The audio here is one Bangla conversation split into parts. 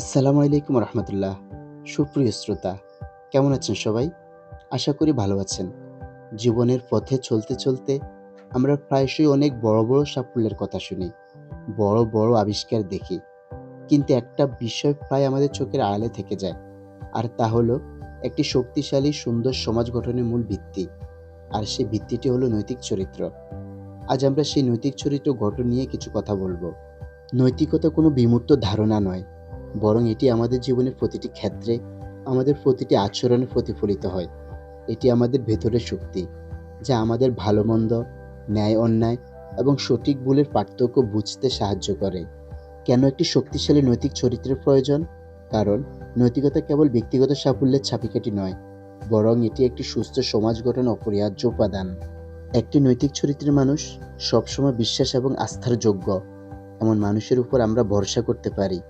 আসসালামু আলাইকুম রহমতুল্লাহ। সুপ্রিয় শ্রোতা, কেমন আছেন সবাই? আশা করি ভালো আছেন। জীবনের পথে চলতে চলতে আমরা প্রায়শই অনেক বড় বড় সাফল্যের কথা শুনি, বড় বড় আবিষ্কার দেখি। কিন্তু একটা বিষয় প্রায় আমাদের চোখের আড়ালে থেকে যায়, আর তা হলো একটি শক্তিশালী, সুন্দর সমাজ গঠনের মূল ভিত্তি, আর সেই ভিত্তিটি হলো নৈতিক চরিত্র। আজ আমরা সেই নৈতিক চরিত্র গঠন নিয়ে কিছু কথা বলব। নৈতিকতা কোনো বিমূর্ত ধারণা নয় বরং এটি আমাদের জীবনের প্রতিটি ক্ষেত্রে, আমাদের প্রতিটি আচরণে প্রতিফলিত হয়। এটি আমাদের ভেতরের শক্তি, যা আমাদের ভালো মন্দ ন্যায় অন্যায় এবং সঠিক ভুলের পার্থক্য বুঝতে সাহায্য করে। কেন একটি শক্তিশালী নৈতিক চরিত্রের প্রয়োজন? কারণ নৈতিকতা কেবল ব্যক্তিগত সাফল্যের ছাপিকাঠি নয়, বরং এটি একটি সুস্থ সমাজ গঠন অপরিহার্য উপাদান। একটি নৈতিক চরিত্রের মানুষ সবসময় বিশ্বাস এবং আস্থার যোগ্য। এমন মানুষের উপর আমরা ভরসা করতে পারি।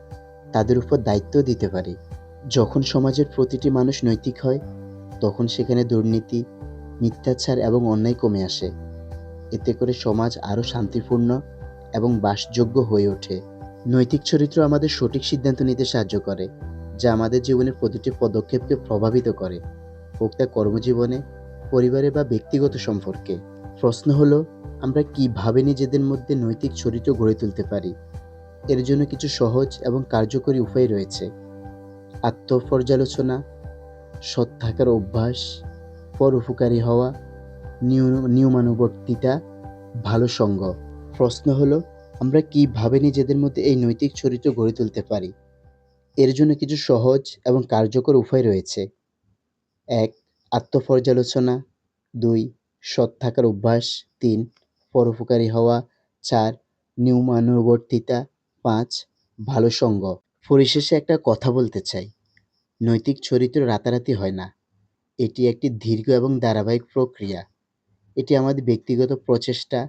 তাদের উপর দায়িত্ব দিতে পারি। যখন সমাজের প্রতিটি মানুষ নৈতিক হয়, তখন সেখানে দুর্নীতি, মিথ্যাচার এবং অন্যায় কমে আসে। এতে করে সমাজ আরও শান্তিপূর্ণ এবং বাসযোগ্য হয়ে ওঠে। নৈতিক চরিত্র আমাদের সঠিক সিদ্ধান্ত নিতে সাহায্য করে, যা আমাদের জীবনের প্রতিটি পদক্ষেপকে প্রভাবিত করে। হোক তা কর্মজীবনে, পরিবারে বা ব্যক্তিগত সম্পর্কে। প্রশ্ন হলো, আমরা কীভাবে নিজেদের মধ্যে নৈতিক চরিত্র গড়ে তুলতে পারি? এর জন্য কিছু সহজ এবং কার্যকরী উপায় রয়েছে। আত্মপর্যালোচনা, সৎ থাকার অভ্যাস, পরোপকারী হওয়া, নিয়ম- নিয়মানুবর্তিতা, ভালো সঙ্গ। প্রশ্ন হলো, আমরা কীভাবে নিজেদের মধ্যে এই নৈতিক চরিত্র গড়ে তুলতে পারি? এর জন্য কিছু সহজ এবং কার্যকর উপায় রয়েছে। এক, আত্মপর্যালোচনা। দুই, সৎ থাকার অভ্যাস। তিন, পরোপকারী হওয়া। চার, নিয়মানুবর্তিতা। পাঁচ, ভালো সঙ্গ। পরিশেষে একটা কথা বলতে চাই। নৈতিক চরিত্র রাতারাতি হয় না। এটি একটি দীর্ঘ এবং ধারাবাহিক প্রক্রিয়া। এটি আমাদের ব্যক্তিগত প্রচেষ্টা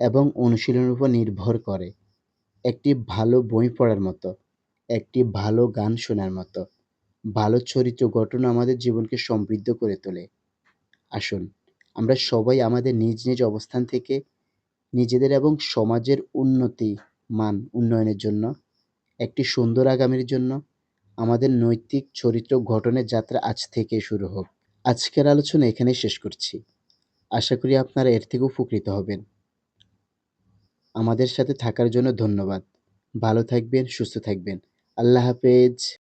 এবং অনুশীলনের উপর নির্ভর করে। একটি ভালো বই পড়ার মতো, একটি ভালো গান শোনার মতো, ভালো চরিত্র গঠন আমাদের জীবনকে সমৃদ্ধ করে তোলে। আসুন, আমরা সবাই আমাদের নিজ নিজ অবস্থান থেকে নিজেদের এবং সমাজের উন্নতি মান উন্নয়নের জন্য, একটি সুন্দর আগামীর জন্য আমাদের নৈতিক চরিত্র গঠনের যাত্রা আজ থেকে শুরু হোক। আজকের আলোচনা এখানেই শেষ করছি। আশা করি আপনারা এর থেকে উপকৃত হবেন। আমাদের সাথে থাকার জন্য ধন্যবাদ। ভালো থাকবেন, সুস্থ থাকবেন। আল্লাহ হাফেজ।